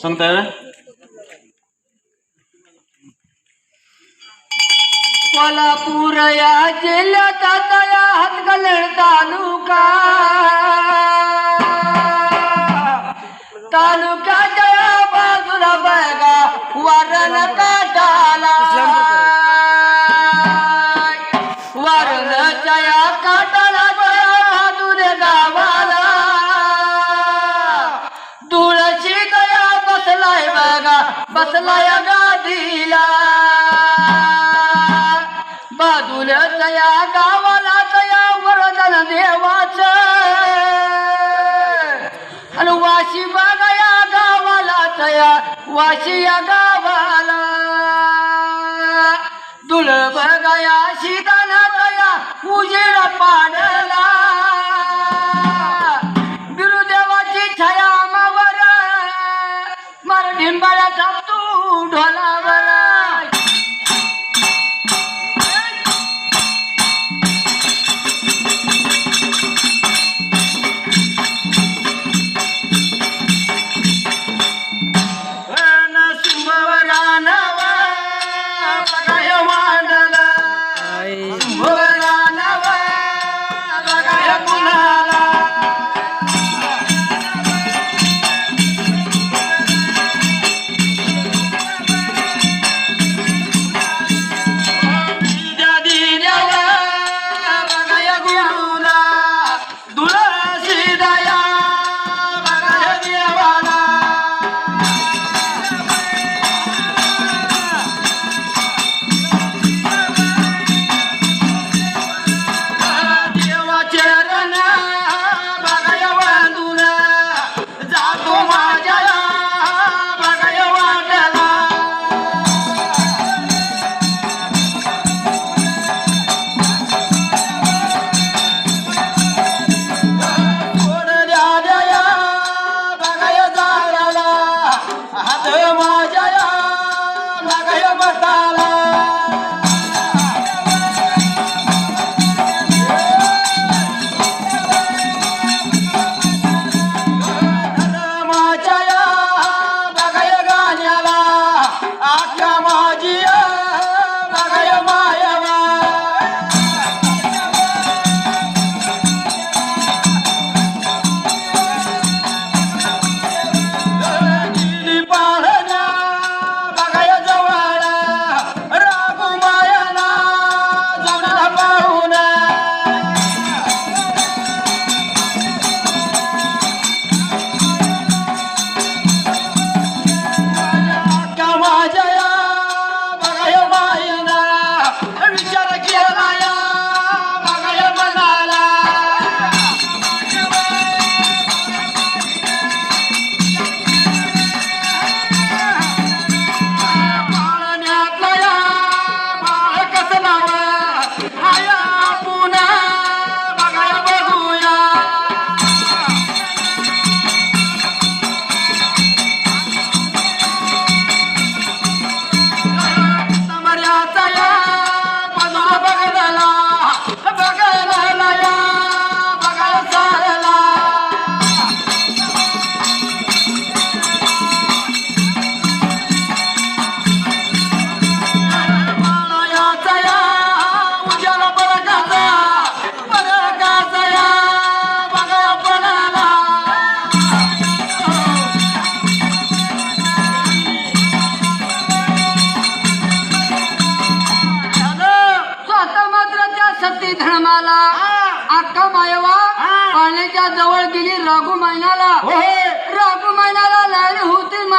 सुनते हैं। कोलापुर या जिल्ह्याचा तया तालुका। तालुक्याच्या बाजूला बघा वरण काटाला बसला या गादीला. बाजूला या गावाला तया वरदान देवाच. आणि वाशी बघा या गावाला तया वाशी या गावाला. दुल बघा या शिदाना तया उजेरा पाड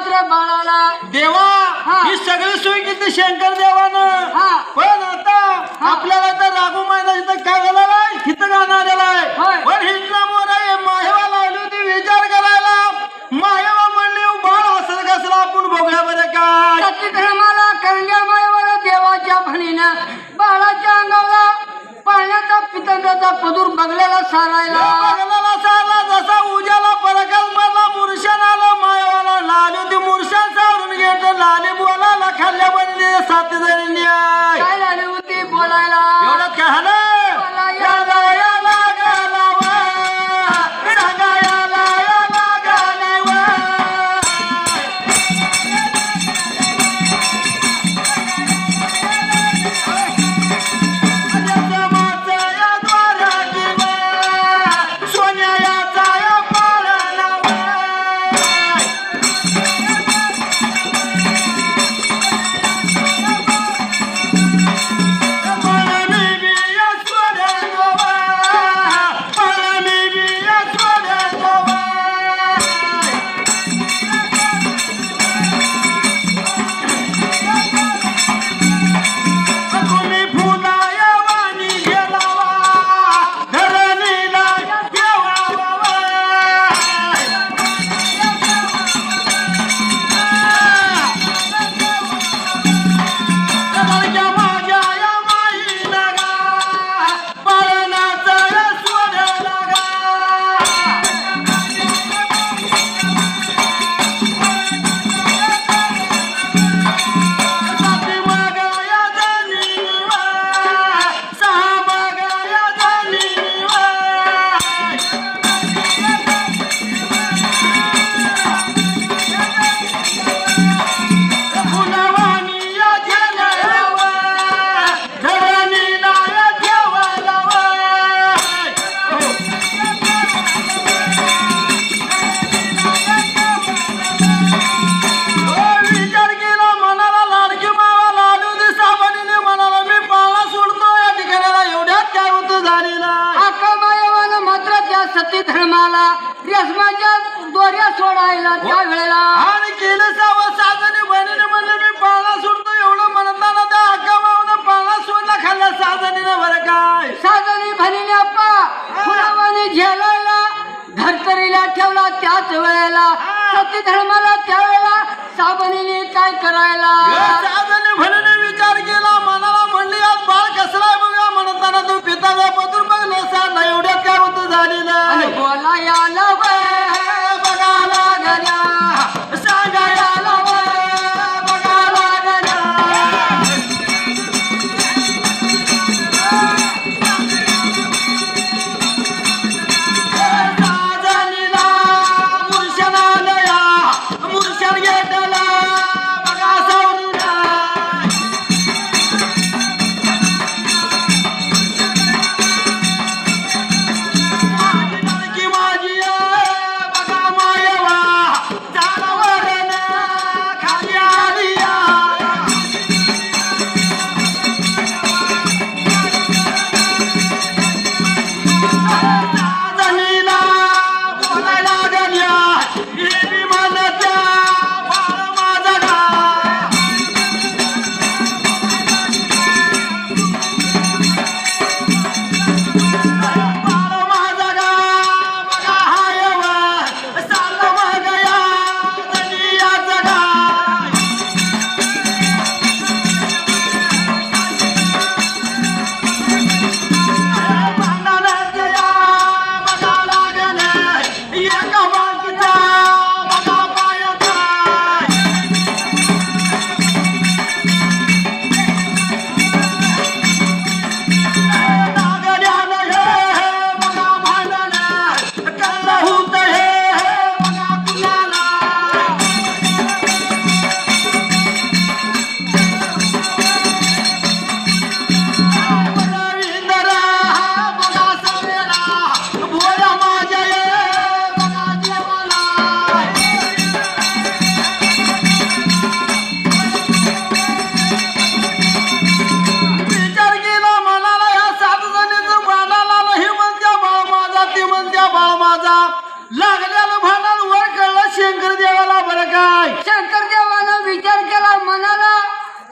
मात्र बाळाला देवा हा. सगळी सोय केली शंकर देवानं. पण आता आपल्याला तर राघू मैदान इथं काय झालेलं आहे? हिथं गाणं आलेलं होय. आहे पण मोरा माहेवा लावली होती विचार करायला. माहेवा म्हणली बाळ असं कसलं आपण बरं काय देवाच्या म्हणीनं बाळाच्या अंगाला पाण्याचा पितंगाचा पदूर बगल्याला सारायला. बघलेला सारला जसा उजाला ठिकाणी मात्र त्या सती धर्माला दोऱ्या सोडायला त्या वेळेला आणि केले बहिणीने म्हणले मी सोडतो. एवढं म्हणताना त्या सोडला खाल्ला बरं काय? अप्पा झेलायला ठेवला त्याच वेळेला. सती धर्माला त्यावेळेला साबणीने काय करायला? साबणी म्हणून विचार केला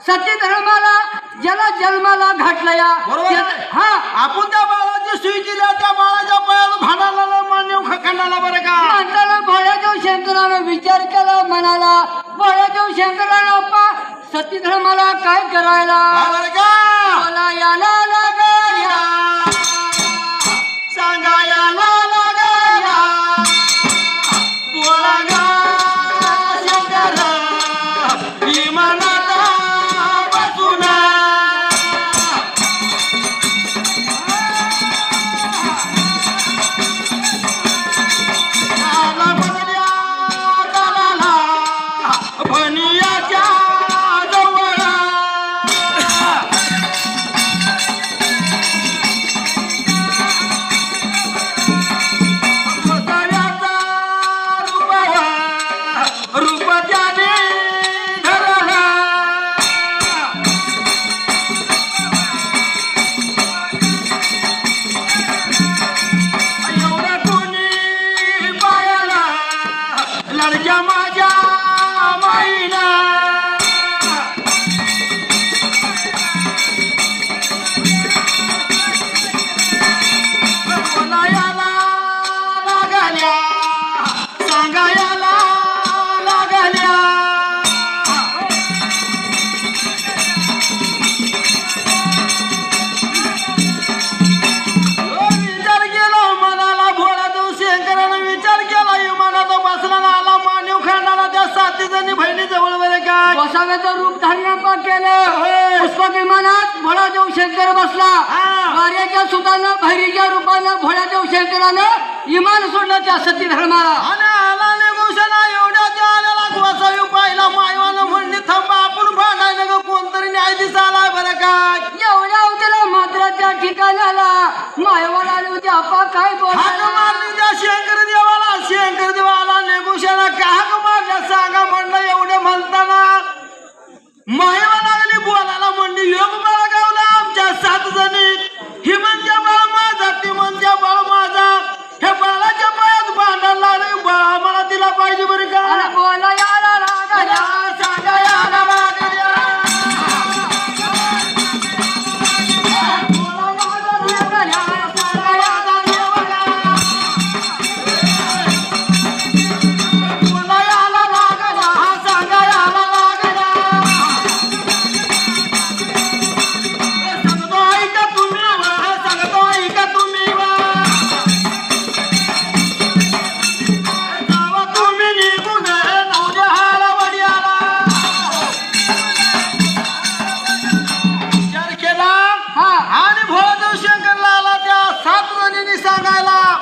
सती धर्माला ज्याला जन्माला घातलं या. बरोबर आहे. हा. आपण त्या बाळाची सुई केली त्या बाळाच्या पायाला भांडाला मान्य खंडाला बरं का? म्हणताना भोळ्यादेव शंकरानं विचार केला मनाला भोळ्यादेव शंकरानं अप्पा सती धर्माला काय करायला? बरं का? केलं. पुष्पक विमानात भोळादेव शंकर बसला. कार्याच्या सुतानं भैरीच्या रूपानं भोळादेव शंकरानं विमान सोडलं त्या सती धर्माला पाहिला. मायवानं म्हणली थांबा आपण भांडायला ग कोणतरी न्यायाधीश आलाय बरं काय एवढ्या होत्याला मात्र त्या ठिकाणाला मायवाला आली होती. आपा काय मारली त्या शंकर देवाला. शंकर देवाला निघोषणा का मारल्या? सांगा म्हणलं एवढं म्हणताना. मायवा लागली बोलायला म्हणली योग बाळा गावला आमच्या सात जणी. ही म्हणजे बाळ माझा ती म्हणजे बाळ माझा. हे बाळाच्या पायात भांडायला लागले बाळ आम्हाला दिला पाहिजे बरे का? बोला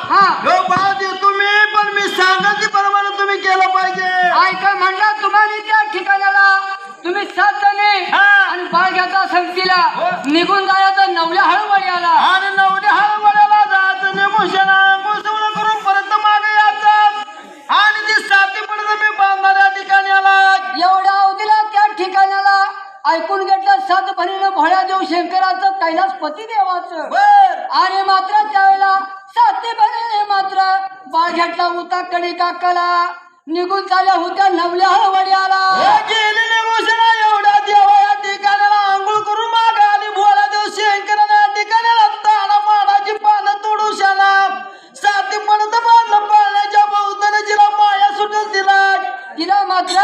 हा. तुम्ही पण मी सांगत प्रमाणे तुम्ही केलं पाहिजे. ऐका म्हणलं तुम्हाला त्या ठिकाणाला. तुम्ही सात जणे आणि बाळग्याचा संगतीला हो. निघून जायचं नवल्या हळूवाड्याला. आणि नवल्या हळूवाड्याला जात निघून शेणांगोसवण परत मागे यायचं. आणि ती साथी पण तुम्ही बांधणाऱ्या ठिकाणाला एवढ्या अवधीला त्या ठिकाणाला ऐकून घेतलं सात भरीनं भोळ्या देव शंकराचं कैलास पती देवाचं आणि मात्र त्यावेळेला साती भरीने मात्र घेतला होता कडी काकाला. निघून चालल्या होत्या नवल्या हळवडी आला हे गेली निघूशना एवढ्या देवा या ठिकाणाला. आंघोळ करून मागे आली. भोळा देव शंकराने या ठिकाणाला ताडा माडाची पानं तोडू शाना. साथी पडत बांधलं पाण्याच्या बहुताने जिला माया सुटून दिला. तिला मात्र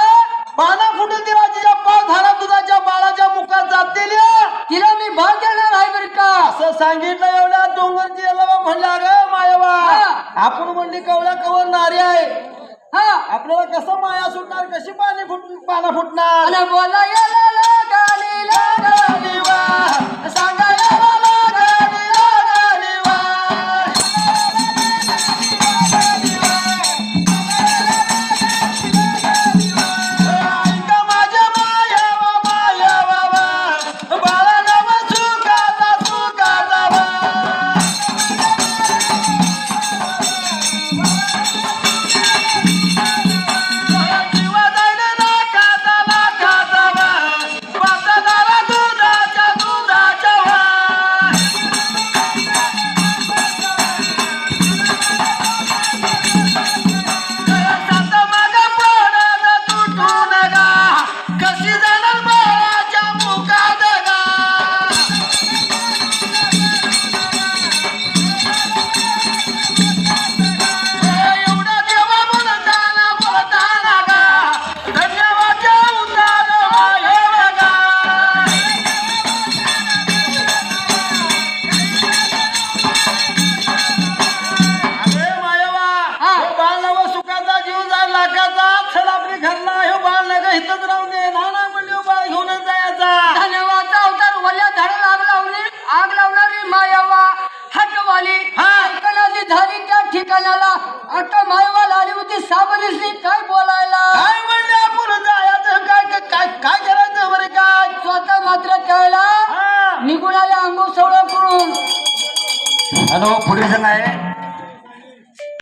पाना फुटून दिला. तिच्या पाव झाला दुधाच्या बाळाच्या मुखात जातील तिला मी भाग देणार आहे बरं का? असं सांगितलं एवढ्या डोंगर जिल्हा म्हणला ग मायाबा हा. आपण म्हणली कवड्या कवर नारी आहे हा आपल्याला कसं माया सुटणार कशी पाणी फुट इथंच राहून दे. ना ना म्हणले बाळ घेऊनच जायचा. धन्यवादचा अवतार वल्या झाडाला आग लावली आग लावणारी मायावा हटवाली. हा. ऐकणारी झाली त्या ठिकाणाला. अक्का मायावाला आली होती साबलीसनी काय बोलायला? काय म्हणले आपण? जायचं काय? काय काय काय करायचं बरे काय? स्वतः मात्र त्यावेळेला हा. निघून आले अंगो सवळ करून आणि पुढे आहे.